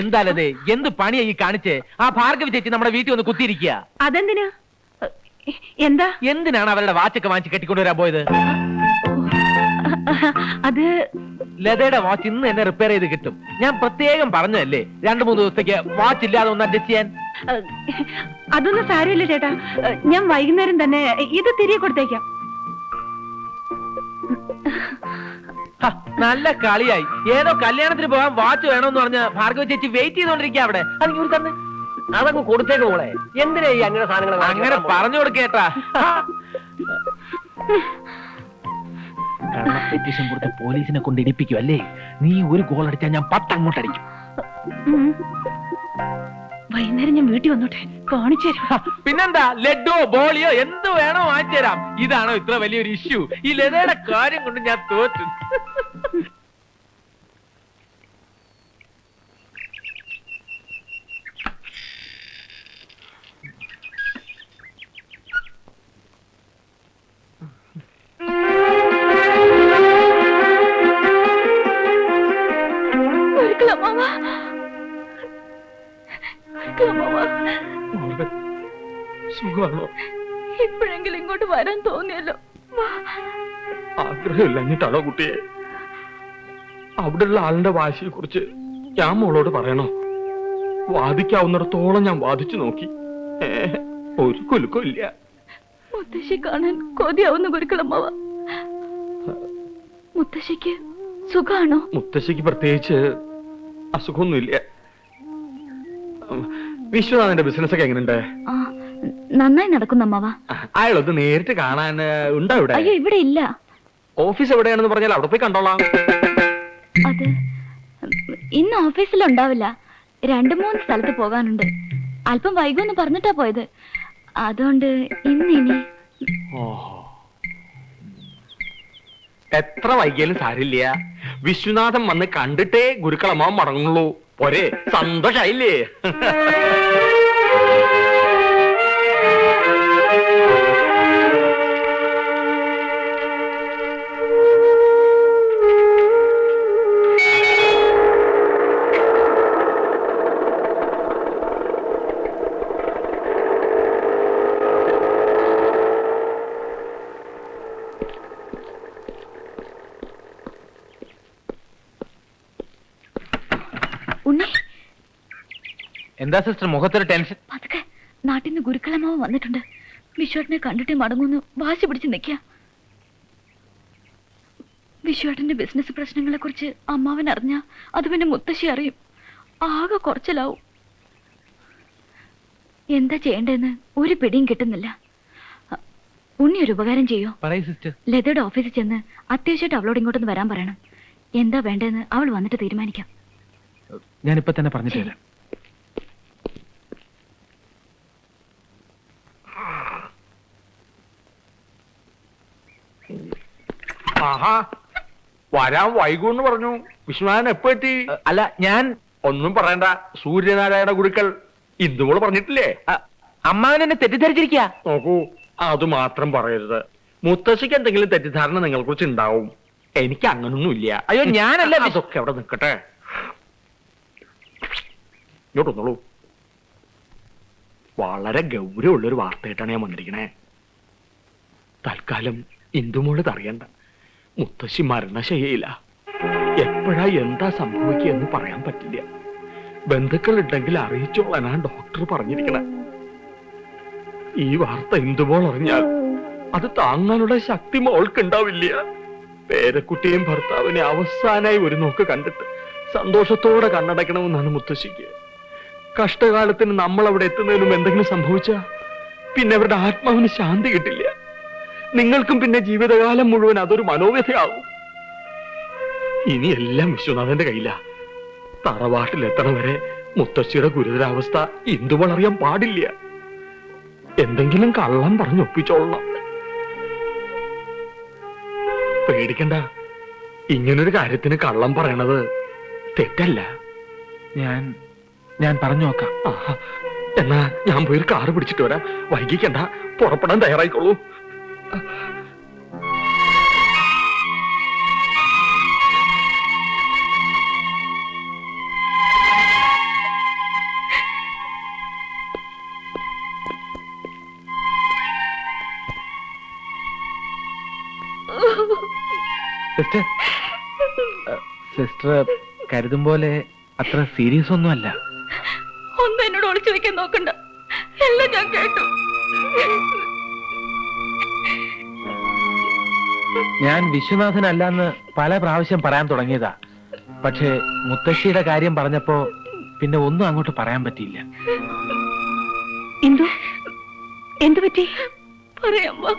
എന്താലത്? എന്ത് പണിയാ ഈ കാണിച്ചേ? ആ ഭാർഗവി ചേച്ചി നമ്മുടെ വീട്ടിൽ വന്ന് കുത്തിയിരിക്കുക. അതെന്തിനാ? എന്താ? എന്തിനാണ് അവരുടെ വാച്ചൊക്കെ വാങ്ങിച്ച് കെട്ടിക്കൊണ്ടുവരാൻ പോയത്? അത് ലതയുടെ വാച്ച് ഇന്ന് എന്നെ റിപ്പയർ ചെയ്ത് കിട്ടും. ഞാൻ പ്രത്യേകം പറഞ്ഞതല്ലേ? രണ്ടു മൂന്ന് ദിവസത്തേക്ക് വാച്ച് ഇല്ലാതെ ഒന്ന് അഡ്ജസ്റ്റ് ചെയ്യാൻ. അതൊന്നും സാരമില്ല ചേട്ടാ. ഞാൻ വൈകുന്നേരം തന്നെ ഇത് തിരികെ കൊടുത്തേക്കാം. നല്ല കളിയായി. ഏതോ കല്യാണത്തിന് പോകാൻ വാച്ച് വേണമെന്ന് പറഞ്ഞ ഭാർഗവ ചേച്ചി വെയിറ്റ് ചെയ്തോണ്ടിരിക്കുക അവിടെ. അത് തന്നെ. അതങ്ങ് കൊടുത്തേക്ക് മോളെ. എന്തിനാ ഈ അങ്ങനെ സാധനങ്ങൾ അങ്ങനെ പറഞ്ഞു കൊടുക്കേട്ടാ. പെറ്റീഷൻ കൊടുത്ത പോലീസിനെ കൊണ്ട് ഇടിപ്പിക്കും അല്ലേ നീ ഒരു ഗോൾ അടിച്ചാൽ ഞാൻ പത്ത് അങ്ങോട്ട് അടിക്കും. വൈകുന്നേരം ഞാൻ വീട്ടിൽ വന്നോട്ടെ. കാണിച്ചു പിന്നെന്താ? ലഡുവോ ബോളിയോ എന്ത് വേണോ വാങ്ങിച്ചു തരാം. ഇതാണോ ഇത്ര വലിയൊരു ഇഷ്യൂ ഈ ലതയുടെ കാര്യം കൊണ്ട് ഞാൻ തോറ്റു. ഇപ്പോഴെങ്കിലും ഇങ്ങോട്ട് വരാൻ തോന്നിയല്ലോ. ആഗ്രഹമില്ലഞ്ഞിട്ടാണോ കുട്ടിയെ? അവിടെയുള്ള ആളിന്റെ വാശിയെ കുറിച്ച് ഞാൻ മോളോട് പറയണോ? വാദിക്കാവുന്നിടത്തോളം ഞാൻ വാദിച്ചു നോക്കി. ഒരു കുലുക്കം ഇല്ല. മുത്തശ്ശി കാണാൻ കൊതിയാവുന്ന കുരുക്കളമ്മവ മുത്തശ്ശിക്ക് സുഖാണോ? മുത്തശ്ശിക്ക് പ്രത്യേകിച്ച് അസുഖമൊന്നുമില്ല. വിശ്വനാഥന്റെ ബിസിനസ് ഒക്കെ എങ്ങനെയുണ്ട്? നന്നായി നടക്കുന്നു അമ്മാവാ. അയാളൊന്ന് നേരിട്ട് കാണാൻ ഉണ്ടോ ഇവിടെ? അയ്യോ ഇവിടെ ഇല്ല. ഓഫീസ് എവിടെയാണെന്ന് പറഞ്ഞാൽ അവിടെ പോയി കണ്ടോളാം. അത് ഇന്ന് ഓഫീസിൽ ഉണ്ടാവില്ല. രണ്ടു മൂന്ന് സ്ഥലത്ത് പോകാനുണ്ട്. അല്പം വൈകുമെന്ന് പറഞ്ഞിട്ടാ പോയത്. അതുകൊണ്ട് ഇന്ന് ഇനി എത്ര വൈകിയാലും സാരില്ല. വിശ്വനാഥൻ വന്ന് കണ്ടിട്ടേ ഗുരുക്കളമ്മ മടങ്ങുള്ളൂ. പോരെ സന്തോഷായില്ലേ? എന്താ സിസ്റ്റർ മുഖത്തൊരു ടെൻഷൻ പതുക്കെ നാട്ടിൽ നിന്ന് ഗുരുക്കളമാവ് വന്നിട്ടുണ്ട്. വിശ്വട്ടിനെ കണ്ടിട്ട് മടങ്ങുന്നു വാശി പിടിച്ച് നിൽക്കുക. വിശ്വട്ടിന്റെ ബിസിനസ് പ്രശ്നങ്ങളെ കുറിച്ച് അമ്മാവൻ അറിഞ്ഞ അത് പിന്നെ മുത്തശ്ശി അറിയും. ആകെ കുറച്ചിലാവും. എന്താ ചെയ്യേണ്ടതെന്ന് ഒരു പിടിയും കിട്ടുന്നില്ല. ഉണ്ണി ഒരു ഉപകാരം ചെയ്യോ? ലതയുടെ ഓഫീസിൽ ചെന്ന് അത്യാവശ്യമായിട്ട് അവളോട് ഇങ്ങോട്ടൊന്ന് വരാൻ പറയണം. എന്താ വേണ്ടതെന്ന് അവൾ വന്നിട്ട് തീരുമാനിക്കാം. ഞാനിപ്പോ തന്നെ പറഞ്ഞിട്ട് വരാം. ആഹാ വരാൻ വൈകൂന്ന് പറഞ്ഞു. വിശ്വനാഥൻ എപ്പോ എത്തി? അല്ല ഞാൻ ഒന്നും പറയണ്ട. സൂര്യനാരായണ ഗുരുക്കൾ ഇന്ദുവോൾ പറഞ്ഞിട്ടില്ലേ? അമ്മാവൻ എന്നെ തെറ്റിദ്ധരിച്ചിരിക്കുക നോക്കൂ അത് മാത്രം പറയരുത്. മുത്തശ്ശിക്ക് എന്തെങ്കിലും തെറ്റിദ്ധാരണ നിങ്ങളെ കുറിച്ച് ഉണ്ടാവും. എനിക്ക് അങ്ങനൊന്നും ഇല്ല അയ്യോ ഞാനല്ല അതൊക്കെ അവിടെ നിൽക്കട്ടെ. ഇങ്ങോട്ട് വന്നോളൂ വളരെ ഗൗരവമുള്ളൊരു വാർത്തയായിട്ടാണ് ഞാൻ വന്നിരിക്കണേ. തൽക്കാലം ഇന്ദുമോൾ അറിയണ്ട. മുത്തശ്ശി മരണശയ്യയില്ല എപ്പോഴാ എന്താ സംഭവിക്കുക എന്ന് പറയാൻ പറ്റില്ല. ബന്ധുക്കൾ ഉണ്ടെങ്കിൽ അറിയിച്ചോളാനാ ഡോക്ടർ പറഞ്ഞിരിക്കണേ. ഈ വാർത്ത എന്തുപോൾ അറിഞ്ഞാൽ അത് താങ്ങാനുള്ള ശക്തി മോൾക്ക് ഉണ്ടാവില്ല പേരക്കുട്ടിയും ഭർത്താവിനെ അവസാനായി ഒരു നോക്ക് കണ്ടിട്ട് സന്തോഷത്തോടെ കണ്ണടക്കണമെന്നാണ് മുത്തശ്ശിക്ക്. കഷ്ടകാലത്തിന് നമ്മൾ അവിടെ എത്തുന്നതിനും എന്തെങ്കിലും സംഭവിച്ച പിന്നെ അവരുടെ ആത്മാവിന് ശാന്തി കിട്ടില്ല. നിങ്ങൾക്കും പിന്നെ ജീവിതകാലം മുഴുവൻ അതൊരു മനോവ്യഥയാവും. ഇനി എല്ലാം വിശ്വനാഥന്റെ കയ്യില. തറവാട്ടിലെത്തണം വരെ മുത്തശ്ശിയുടെ ഗുരുതരാവസ്ഥ ഇന്ദുവളറിയാൻ പാടില്ല. എന്തെങ്കിലും കള്ളം പറഞ്ഞൊപ്പിച്ചോളണം പേടിക്കണ്ട. ഇങ്ങനൊരു കാര്യത്തിന് കള്ളം പറയണത് തെറ്റല്ല. ഞാൻ ഞാൻ പറഞ്ഞു നോക്കാം. എന്നാ ഞാൻ പോയി ഒരു കാറ് പിടിച്ചിട്ട് വരാം. വൈകിക്കണ്ട. പുറപ്പെടാൻ തയ്യാറായിക്കോളൂ. സിസ്റ്റർ സിസ്റ്റർ കരുതും പോലെ അത്ര സീരിയസ് ഒന്നുമല്ല. ഒന്ന് എന്നോട് ഒളിച്ചു വെക്കാൻ നോക്കണ്ട. എല്ലാം ഞാൻ കേട്ടു. ഞാൻ വിശ്വനാഥനല്ലെന്ന് പല പ്രാവശ്യം പറയാൻ തുടങ്ങിയതാ. പക്ഷേ മുത്തശ്ശിയുടെ കാര്യം പറഞ്ഞപ്പോ പിന്നെ ഒന്നും അങ്ങോട്ട് പറയാൻ പറ്റിയില്ല. എന്തു? എന്തു പറ്റി? പറയാമ്മ.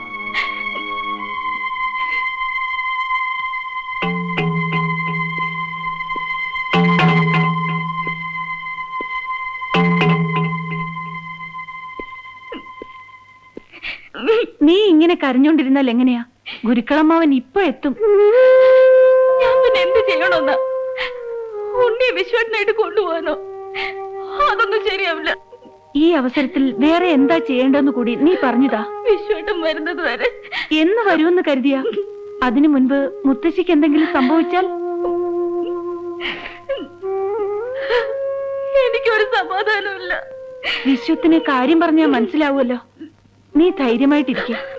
നീ ഇങ്ങനെ കരഞ്ഞോണ്ടിരുന്നാൽ എങ്ങനെയാ? ഗുരുക്കളമ്മാവൻ ഇപ്പൊ എത്തും. ഞാൻ പിന്നെ എന്ത് ചെയ്യണമെന്നാ? ഉണ്ണിയെ വിശ്വനായിട്ട് കൊണ്ടുപോകാനോ? അതൊന്നും ശരിയാവില്ല. ഈ അവസരത്തിൽ വേറെ എന്താ ചെയ്യേണ്ടെന്ന് കൂടി നീ പറഞ്ഞതാ. വിശ്വട്ടം വരുന്നത് വരെ. എന്ന് വരുമെന്ന് കരുതിയ. അതിനു മുൻപ് മുത്തശ്ശിക്ക് എന്തെങ്കിലും സംഭവിച്ചാൽ? എനിക്കൊരു സമാധാനമില്ല വിശ്വത്തിന് കാര്യം പറഞ്ഞാൽ മനസ്സിലാവുമല്ലോ. നീ ധൈര്യമായിട്ടിരിക്ക.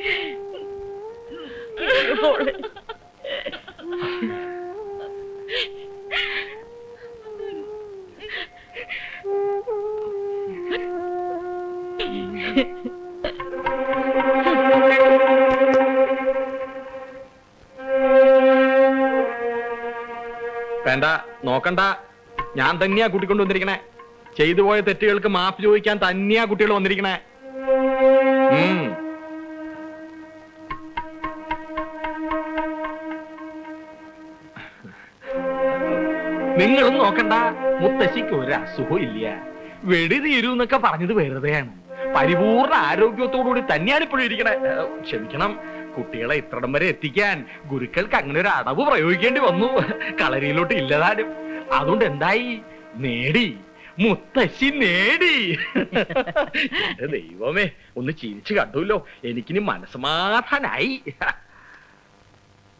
നോക്കണ്ട. ഞാൻ തന്നെയാ കൂട്ടിക്കൊണ്ട് വന്നിരിക്കണേ. ചെയ്തു പോയ തെറ്റുകൾക്ക് മാപ്പ് ചോദിക്കാൻ തന്നെയാ കുട്ടികൾ വന്നിരിക്കണേ. നിങ്ങളും നോക്കണ്ട. മുത്തശ്ശിക്ക് ഒരു അസുഖവും ഇല്ല. വെടി തീരൂ എന്നൊക്കെ പറഞ്ഞത് വെറുതെയാണ്. പരിപൂർണ ആരോഗ്യത്തോടുകൂടി തന്നെയാണ് ഇപ്പോഴും ഇരിക്കണേ. ക്ഷമിക്കണം. കുട്ടികളെ ഇത്രടം വരെ എത്തിക്കാൻ ഗുരുക്കൾക്ക് അങ്ങനെ ഒരു അടവ് പ്രയോഗിക്കേണ്ടി വന്നു. കളരിയിലോട്ട് ഇല്ലതാനും. അതുകൊണ്ട് എന്തായി നേടി. മുത്തശ്ശി നേടി. എന്റെ ദൈവമേ ഒന്ന് ചിരിച്ചു കണ്ടുല്ലോ. എനിക്കിനി മനസ്സമാധാനായി.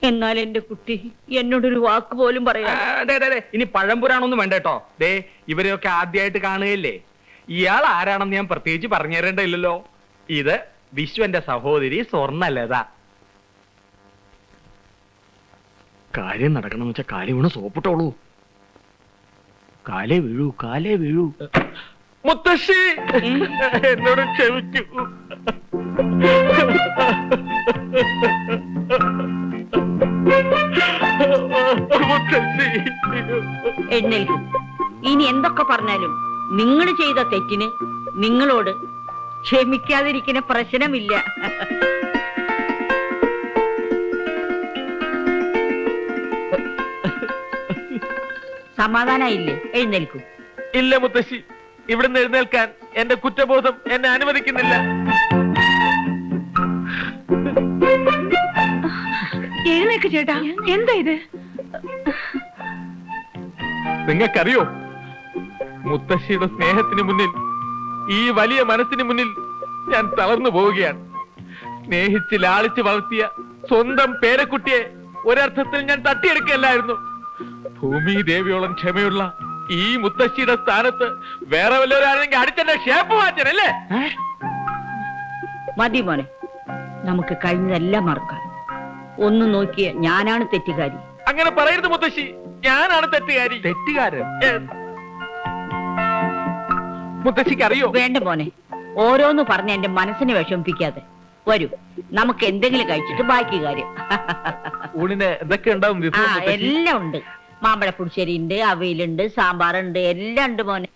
എന്നാൽ എന്റെ കുട്ടി എന്നോടൊരു വാക്ക് പോലും പറയാ ദേ, ദേ, ഇനി പഴംപുരാണൊന്നും വേണ്ട കേട്ടോ ദേ ഇവരെയൊക്കെ ആദ്യമായിട്ട് കാണുകയല്ലേ? ഇയാൾ ആരാണെന്ന് ഞാൻ പ്രത്യേകിച്ച് പറഞ്ഞു തരേണ്ടല്ലോ ഇത് വിശ്വന്റെ സഹോദരി സ്വർണലത കാര്യം നടക്കണമെന്ന് വെച്ചാൽ കാര്യം ഇവിടെ സോപ്പിട്ടോളൂ. കാലേ വീഴൂ കാലേ വീഴൂ. മുത്തശ്ശി! എന്നോട് ക്ഷമിക്കൂ. മുത്തശ്ശി. എഴുന്നേൽക്കും ഇനി എന്തൊക്കെ പറഞ്ഞാലും നിങ്ങൾ ചെയ്ത തെറ്റിന് നിങ്ങളോട് ക്ഷമിക്കാതിരിക്കുന്ന പ്രശ്നമില്ല. സമാധാനായില്ലേ? എഴുന്നേൽക്കും. ഇല്ല മുത്തശ്ശി. ഇവിടുന്ന് എഴുന്നേൽക്കാൻ എന്റെ കുറ്റബോധം എന്നെ അനുവദിക്കുന്നില്ല. എഴുന്നേക്ക് ചേട്ടാ. എന്താ ഇത്? നിങ്ങൾക്കറിയോ? മുത്തശ്ശിയുടെ സ്നേഹത്തിന് മുന്നിൽ ഈ വലിയ മനസ്സിന് മുന്നിൽ ഞാൻ തളർന്നു പോവുകയാണ്. സ്നേഹിച്ച് ലാളിച്ച് വളർത്തിയ സ്വന്തം പേരക്കുട്ടിയെ ഒരർത്ഥത്തിൽ ഞാൻ തട്ടിയെടുക്കല്ലായിരുന്നു ഭൂമി ദേവിയോളം ക്ഷമയുള്ള ഈ മുത്തശ്ശിയുടെ സ്ഥാനത്ത് വേറെ വല്ലവരാണെങ്കിൽ അടിച്ചെന്റെ ഷേപ്പ് മാറ്റനല്ലേ മതി മോനെ. നമുക്ക് കഴിഞ്ഞതെല്ലാം മറക്കാം. ഒന്ന് നോക്കിയ ഞാനാണ് തെറ്റുകാരി. അങ്ങനെ പറയരുത് മുത്തശ്ശി. ഞാനാണ് തെറ്റുകാരി. തെറ്റുകാരൻ? മുത്തശ്ശിക്ക് അറിയോ? വേണ്ട മോനെ. ഓരോന്ന് പറഞ്ഞ എന്റെ മനസ്സിനെ വിഷമിപ്പിക്കാതെ. വരൂ. നമുക്ക് എന്തെങ്കിലും കഴിച്ചിട്ട് ബാക്കി കാര്യം. ഊണിന് എന്തൊക്കെ ഉണ്ടാവും ആ എല്ലാം ഉണ്ട്. മാമ്പഴ പുളിശ്ശേരി ഉണ്ട് അവയിലുണ്ട് സാമ്പാറുണ്ട് എല്ലാം ഉണ്ട് മോനെ.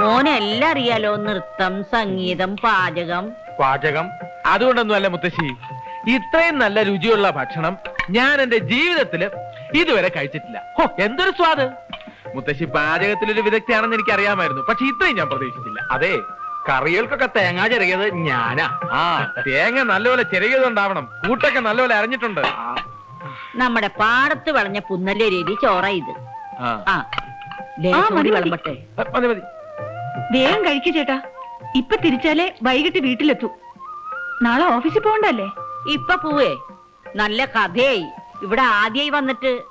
മോനെ എല്ലാം അറിയാലോ? നൃത്തം സംഗീതം പാചകം. പാചകം? അതുകൊണ്ടൊന്നുമല്ല മുത്തശ്ശി. ഇത്രയും നല്ല രുചിയുള്ള ഭക്ഷണം ഞാൻ എന്റെ ജീവിതത്തിൽ ഇതുവരെ കഴിച്ചിട്ടില്ല. ഹോ എന്തൊരു സ്വാദ്. മുത്തശ്ശി പാചകത്തിലൊരു വിദഗ്ധയാണെന്ന് എനിക്ക് അറിയാമായിരുന്നു പക്ഷെ ഇത്രയും ഞാൻ പ്രതീക്ഷിച്ചില്ല. അതെ കറികൾക്കൊക്കെ തേങ്ങ ചെറിയത് ഞാനാ. ആ തേങ്ങ നല്ലപോലെ ചെറിയതുണ്ടാവണം കൂട്ടൊക്കെ നല്ലപോലെ അരഞ്ഞിട്ടുണ്ട്. നമ്മുടെ പാടത്ത് വളഞ്ഞ പുന്നല്ലേ രീതി ചോറ ഇത്. ആ. ആ ലേശം ആ, മതി, കൂടി മതി. വിളമ്പട്ടെ. മതി മതി. വേഗം കഴിക്കു ചേട്ടാ. ഇപ്പൊ തിരിച്ചാലേ വൈകിട്ട് വീട്ടിലെത്തൂ. നാളെ ഓഫീസിൽ പോകണ്ടല്ലേ? ഇപ്പൊ പോവേ. നല്ല കഥയായി. ഇവിടെ ആദ്യമായി വന്നിട്ട്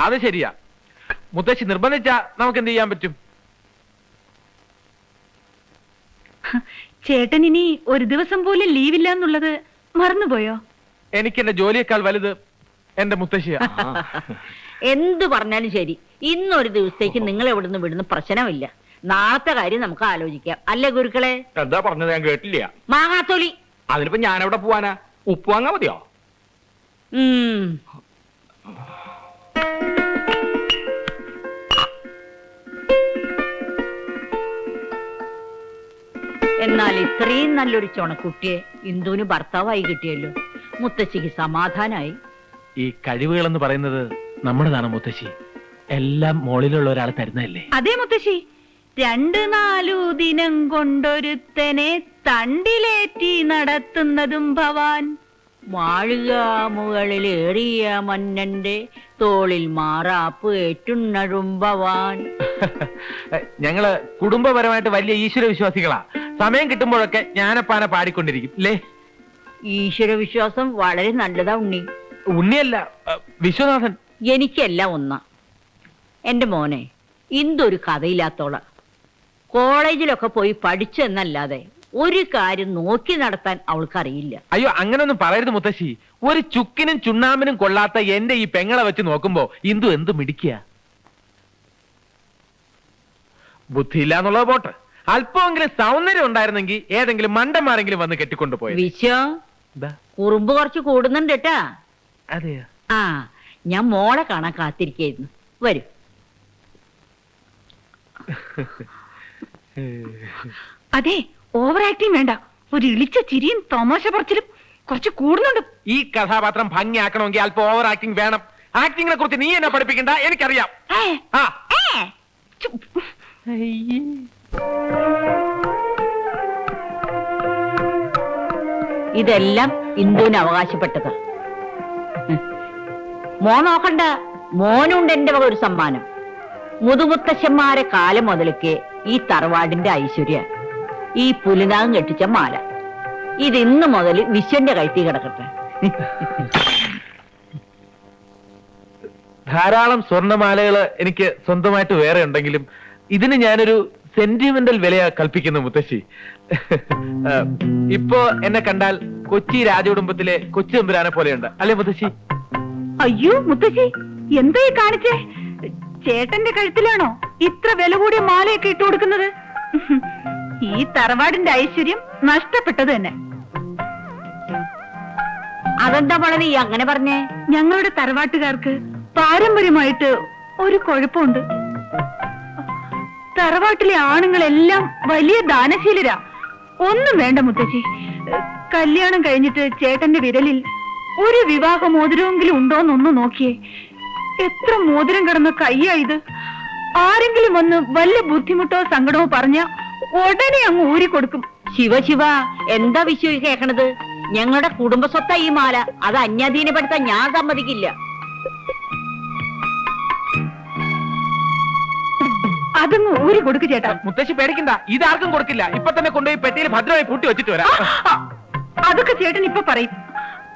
അത് ശരിയാ. മുത്തശ്ശി നിർബന്ധിച്ചാ നമുക്ക് എന്ത് ചെയ്യാൻ പറ്റും? ചേട്ടൻ ഇനി ഒരു ദിവസം പോലും ലീവില്ല എന്നുള്ളത് മറന്നുപോയോ? എനിക്ക് എന്റെ ജോലിയേക്കാൾ വലുത് എന്റെ മുത്തശ്ശിയാ. എന്ത് പറഞ്ഞാലും ശരി. ഇന്നൊരു ദിവസത്തേക്ക് നിങ്ങൾ എവിടുന്ന് വിടുന്ന പ്രശ്നമില്ല. നാളത്തെ കാര്യം നമുക്ക് ആലോചിക്കാം. അല്ലേ ഗുരുക്കളെ? എന്താ പറഞ്ഞത്? ഞാൻ കേട്ടില്ല. മാങ്ങാത്തൊലി. അതിനിപ്പോ ഞാനെവിടെ പോവാനാ? ഉപ്പ് വാങ്ങാ മതിയോ? എന്നാൽ ഇത്രയും നല്ലൊരു ചുണക്കുട്ടിയെ ഇന്ദുവിന് ഭർത്താവായി കിട്ടിയല്ലോ. മുത്തശ്ശിക്ക് സമാധാനായി. ഈ കഴിവുകൾ എന്ന് പറയുന്നത് നമ്മുടെതാണ് മുത്തശ്ശി. എല്ലാം മോളിലുള്ള ഒരാൾ തരുന്നതല്ലേ? അതേ മുത്തശ്ശി. രണ്ട് നാലു ദിനം കൊണ്ടൊരുത്തനെ തണ്ടിലേറ്റി നടത്തുന്നതും ഭവാൻ. മാളിക മുകളിലേറിയ മന്നന്റെ തോളിൽ മാറാപ്പ് ഏറ്റുണ്ണഴുമ്പവാൻ ഞങ്ങൾ കുടുംബപരമായിട്ട് വലിയ ഈശ്വര വിശ്വാസികളാ സമയം കിട്ടുമ്പോഴൊക്കെ ഞാനപ്പാനെ പാടിക്കൊണ്ടിരിക്കും അല്ലേ ഈശ്വര വിശ്വാസം വളരെ നല്ലതാ ഉണ്ണി. ഉണ്ണിയല്ല വിശ്വനാഥൻ. എനിക്കല്ല ഒന്ന. എന്റെ മോനെ ഇന്തൊരു കഥയില്ലാത്തോള. കോളേജിലൊക്കെ പോയി പഠിച്ചു എന്നല്ലാതെ ഒരു കാര്യം നോക്കി നടത്താൻ അവൾക്കറിയില്ല. അയ്യോ അങ്ങനൊന്നും പറയരുത് മുത്തശ്ശി. ഒരു ചുക്കിനും ചുണ്ണാമ്പിനും കൊള്ളാത്ത എന്റെ ഈ പെങ്ങളെ വെച്ച് നോക്കുമ്പോ ഇന്ദു എന്ത് മിടിക്കുക ബുദ്ധിയില്ല എന്നുള്ളത് പോട്ടെ. അല്പമെങ്കിലും സൗന്ദര്യം ഉണ്ടായിരുന്നെങ്കിൽ ഏതെങ്കിലും മണ്ടന്മാരെങ്കിലും വന്ന് കെട്ടിക്കൊണ്ടുപോയത്. വിശ്വ കുറുമ്പ് കുറച്ച് കൂടുന്നുണ്ട് കേട്ടാ അതെയോ? ആ ഞാൻ മോളെ കാണാൻ കാത്തിരിക്കായിരുന്നു. വരും. അതെ ഓവർ ആക്ടിങ് വേണ്ട. ഒരു ഇളിച്ച ചിരിയും തമാശ പറച്ചിലും കുറച്ച് കൂടുന്നുണ്ട്. ഈ കഥാപാത്രം ഭംഗിയാക്കണമെങ്കിൽ അല്പം ഓവർ ആക്ടിങ് വേണം. ആക്ടിങ്ങിനെ കുറിച്ച് നീ എന്നെ പഠിപ്പിക്കണ്ട എനിക്കറിയാം. ഏ, ആ. ഏ, ചു- ഇതെല്ലാം ഇന്ദുവിന് അവകാശപ്പെട്ടതാ. ഉം. മോൻ നോക്കണ്ട മോനുണ്ട് എന്റെ വക ഒരു സമ്മാനം. മുതുമുത്തശ്ശന്മാരെ കാലം മുതലൊക്കെ ഈ തറവാടിന്റെ ഐശ്വര്യ. ഈ പുലിനാഗം കെട്ടിച്ച മാല. ഇത് ഇന്ന് മുതൽ വിശ്വന്റെ കഴുത്തി കിടക്കട്ടെ. ധാരാളം സ്വർണമാലകൾ എനിക്ക് സ്വന്തമായിട്ട് വേറെ ഉണ്ടെങ്കിലും ഇതിന് ഞാനൊരു സെന്റിമെന്റൽ വിലയാ കൽപ്പിക്കുന്നു മുത്തശ്ശി. ഇപ്പോ എന്നെ കണ്ടാൽ കൊച്ചി രാജകുടുംബത്തിലെ കൊച്ചു തമ്പുരാനെ പോലെയുണ്ട്. അല്ലെ മുത്തശ്ശി? അയ്യോ മുത്തശ്ശി എന്താ ഈ കാണിച്ചേ? ചേട്ടന്റെ കഴുത്തിലാണോ ഇത്ര വില കൂടിയ മാലയൊക്കെ ഇട്ടു കൊടുക്കുന്നത് ഈ തറവാടിന്റെ ഐശ്വര്യം നഷ്ടപ്പെട്ടത് തന്നെ. അതെന്താ മോളെ നീ അങ്ങനെ പറഞ്ഞേ? ഞങ്ങളുടെ തറവാട്ടുകാർക്ക് പാരമ്പര്യമായിട്ട് ഒരു കുഴപ്പമുണ്ട്. തറവാട്ടിലെ ആണുങ്ങളെല്ലാം വലിയ ദാനശീലരാ. ഒന്നും വേണ്ട മുത്തശ്ശി. കല്യാണം കഴിഞ്ഞിട്ട് ചേട്ടന്റെ വിരലിൽ ഒരു വിവാഹ മോതിരമെങ്കിലും ഉണ്ടോന്നൊന്ന് നോക്കിയേ. എത്ര മോതിരം കിടന്ന കയ്യാ ഇത്. ആരെങ്കിലും വന്ന് വല്ല ബുദ്ധിമുട്ടോ സങ്കടമോ പറഞ്ഞ ഉടനെ അങ്ങ് ഊരി കൊടുക്കും. ശിവ ശിവ എന്താ വിശ്വ കേക്കണത്? ഞങ്ങളുടെ കുടുംബ സ്വത്താ ഈ മാല. അത് അന്യാധീനപ്പെടുത്താൻ ഞാൻ സമ്മതിക്കില്ല. അതങ്ങ് ഊരി കൊടുക്കു ചേട്ടാ. മുത്തശ്ശി പേടിക്കണ്ട. ഇതാർക്കും കൊടുക്കില്ല. ഇപ്പൊ തന്നെ കൊണ്ടുപോയി പെട്ടിയിൽ ഭദ്രമായി പൂട്ടി വെച്ചിട്ട് വരാം. അതൊക്കെ ചേട്ടൻ ഇപ്പൊ പറയും.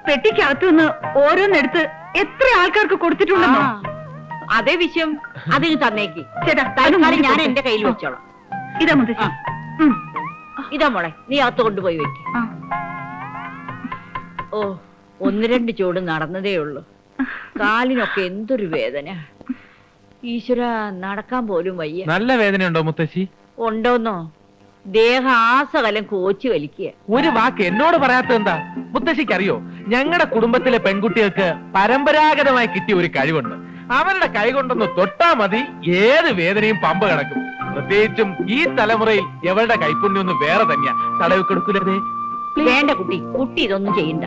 പെട്ടിക്കകത്തു നിന്ന് ഓരോന്നെടുത്ത് എത്ര ആൾക്കാർക്ക് കൊടുത്തിട്ടുണ്ടെന്നോ? അതേ വിഷയം അതിന് തന്നേക്ക്. ചേട്ടാ ഞാൻ എന്റെ കയ്യിൽ വെച്ചോളാം. ഇതാ മുത്തശ്ശി. ഉം. ഇതാ മോളെ നീ അകത്ത് കൊണ്ടുപോയി വെക്ക്. ഓ ഒന്ന് രണ്ട് ചൂട് നടന്നതേ ഉള്ളൂ. കാലിനൊക്കെ എന്തൊരു വേദന. ഈശ്വര നടക്കാൻ പോലും വയ്യ. നല്ല വേദനയുണ്ടോ മുത്തശ്ശി? ഉണ്ടോന്നോ? ദേഹാസകലം കോച്ചു വലിക്കുക. ഒരു വാക്ക് എന്നോട് പറയാത്ത എന്താ? മുത്തശ്ശിക്ക് അറിയോ ഞങ്ങളുടെ കുടുംബത്തിലെ പെൺകുട്ടികൾക്ക് പരമ്പരാഗതമായി കിട്ടിയ ഒരു കഴിവുണ്ട്. അവരുടെ കൈകൊണ്ടൊന്ന് തൊട്ടാ മതി ഏത് വേദനയും പമ്പ് കിടക്കും. പ്രത്യേകിച്ചും ഈ തലമുറയിൽ എവളുടെ കൈപ്പുണ്യൊന്ന് വേറെ തന്നെയാ. തടവി കൊടുക്കൂലേ? വേണ്ട കുട്ടി. കുട്ടി ഇതൊന്നും ചെയ്യണ്ട.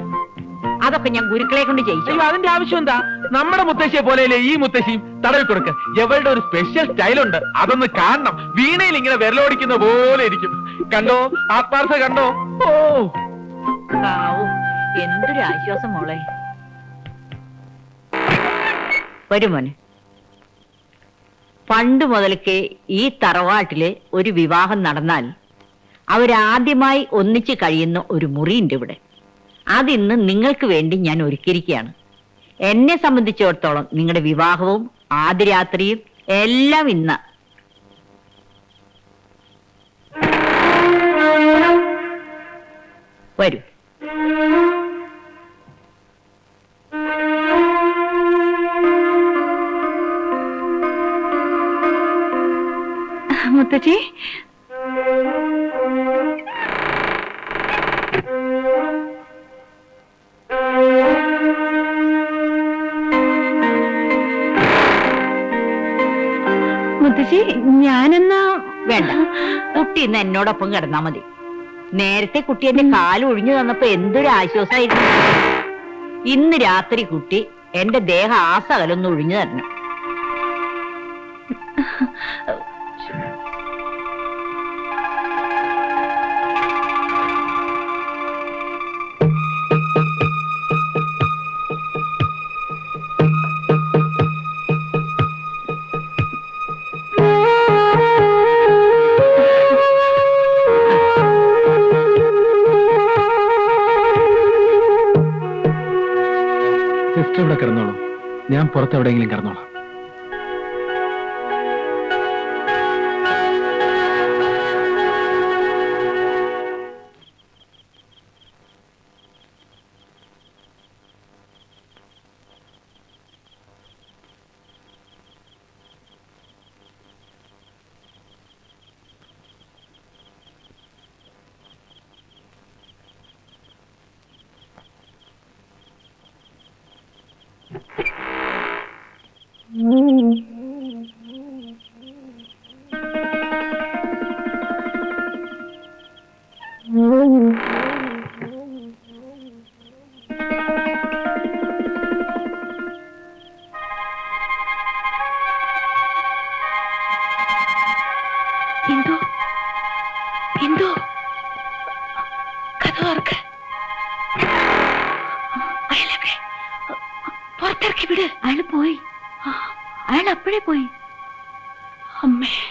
അതൊക്കെ ഞാൻ ഗുരുക്കളെ കൊണ്ട് ചെയ്യിച്ചു അതിന്റെ ആവശ്യം എന്താ? നമ്മുടെ മുത്തശ്ശിയെ പോലെയല്ലേ ഈ മുത്തശ്ശിയും തടവി കൊടുക്ക. എവളുടെ ഒരു സ്പെഷ്യൽ സ്റ്റൈലുണ്ട് അതൊന്ന് കാണണം. വീണയിൽ ഇങ്ങനെ വിരലോടിക്കുന്ന പോലെ ഇരിക്കും. കണ്ടോ? ആത്മാർത്ഥ കണ്ടോ? ഓ. എന്തൊരു ആശ്വാസം മോളെ. വരും മോനെ. പണ്ട് മുതൽക്കേ ഈ തറവാട്ടിൽ ഒരു വിവാഹം നടന്നാൽ അവരാദ്യമായി ഒന്നിച്ച് കഴിയുന്ന ഒരു മുറിയുണ്ട് ഇവിടെ. അതിന്ന് നിങ്ങൾക്ക് വേണ്ടി ഞാൻ ഒരുക്കിയിരിക്കുകയാണ്. എന്നെ സംബന്ധിച്ചിടത്തോളം നിങ്ങളുടെ വിവാഹവും ആദ്യരാത്രിയും എല്ലാം ഇന്ന്. വരൂ. മുത്തശ്ശി മുത്തശ്ശി ഞാനെന്നാ വേണ്ട. കുട്ടി ഇന്ന് എന്നോടൊപ്പം കിടന്നാ മതി. നേരത്തെ കുട്ടി എന്റെ കാൽ ഒഴിഞ്ഞു തന്നപ്പോ എന്തൊരു ആശ്വാസമായിരുന്നു ഇന്ന് രാത്രി കുട്ടി എന്റെ ദേഹ ആസകലൊന്നും ഒഴിഞ്ഞു തരണം. ഞാൻ പുറത്ത് എവിടെയെങ്കിലും കിടന്നോളാം. എന്തോ? കഥ ഓർക്ക് അയാളെവിടെ പുറത്തിറക്കി വിട്. അയാൾ പോയി. അയാൾ അപ്പോഴേ പോയി. അമ്മേ.